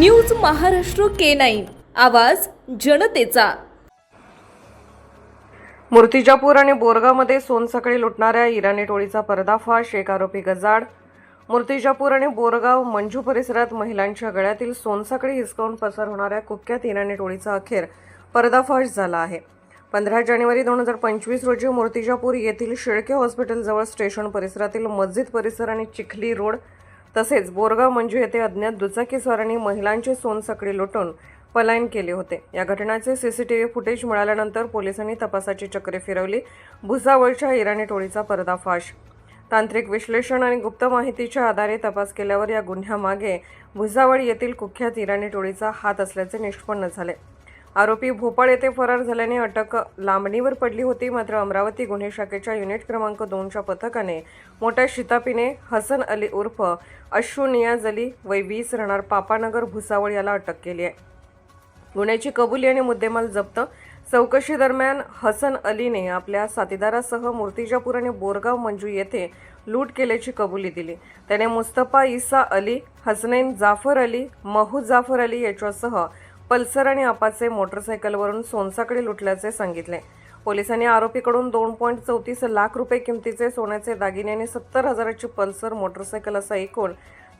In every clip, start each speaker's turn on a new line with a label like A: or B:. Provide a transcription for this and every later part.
A: News Maharashtra K nine. आवाज जनतेचा.
B: मूर्तिजापूर आणि बोरगावमध्ये सोनसकळी लुटणाऱ्या इराणी टोळीचा पर्दाफाश एक आरोपी गजाड मूर्तिजापूर आणि बोरगाव मंजू परिसरात महिलांच्या गळ्यातील सोनसाकळी हिसकावून पसार होणाऱ्या कुख्यात इराणी टोळीचा अखेर पर्दाफाश झाला आहे. पंधरा जानेवारी दोन हजार पंचवीस रोजी मूर्तिजापूर येथील शेळके हॉस्पिटलजवळ स्टेशन परिसरातील मस्जिद परिसर आणि चिखली रोड तसेच बोरगाव मंजू येथे अज्ञात दुचाकीस्वारांनी महिलांचे सोनसकडी लुटून पलायन केले होते. या घटनेचे सीसीटीव्ही फुटेज मिळाल्यानंतर पोलिसांनी तपासाची चक्रे फिरवली. भुसावळच्या इराणी टोळीचा पर्दाफाश. तांत्रिक विश्लेषण आणि गुप्त माहितीच्या आधारे तपास केल्यावर या गुन्ह्यामागे भुसावळ येथील कुख्यात इराणी टोळीचा हात असल्याचे निष्पन्न झाले. आरोपी भोपाळ येथे फरार झाल्याने अटक लांबणीवर पडली होती. मात्र अमरावती गुन्हे शाखेच्या युनिट क्रमांक दोनच्या पथकाने मोठ्या शितापीने हसन अली उर्फ अश्रू नियाज अली वय वीस राहणार पापानगर भुसावळ याला अटक केली आहे. गुन्ह्याची कबुली आणि मुद्देमाल जप्त चौकशी दरम्यान हसन अलीने आपल्या साथीदारासह मूर्तिजापूर आणि बोरगाव मंजू येथे लूट केल्याची कबुली दिली. त्याने मुस्तफा इसा अली हसनैन जाफर अली महू जाफर अली याच्यासह पल्सर आणि अपाचे मोटरसायकलवरून सोनसाकडे लुटल्याचे सांगितले. पोलिसांनी आरोपीकडून दोन पॉईंट चौतीस लाख रुपये किमतीचे सोन्याचे दागिने आणि सत्तर हजाराची पल्सर मोटरसायकल असा एकूण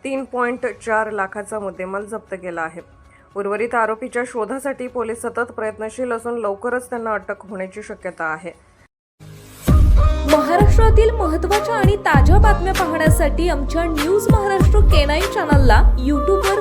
B: तीन पॉईंट चार लाखाचा मुद्देमाल जप्त केला आहे. उर्वरित आरोपीच्या शोधासाठी पोलीस सतत प्रयत्नशील असून लवकरच त्यांना अटक होण्याची शक्यता आहे.
A: महाराष्ट्रातील महत्त्वाच्या आणि ताज्या बातम्या पाहण्यासाठी आमच्या न्यूज महाराष्ट्र केनाई चॅनलला यूट्यूबवर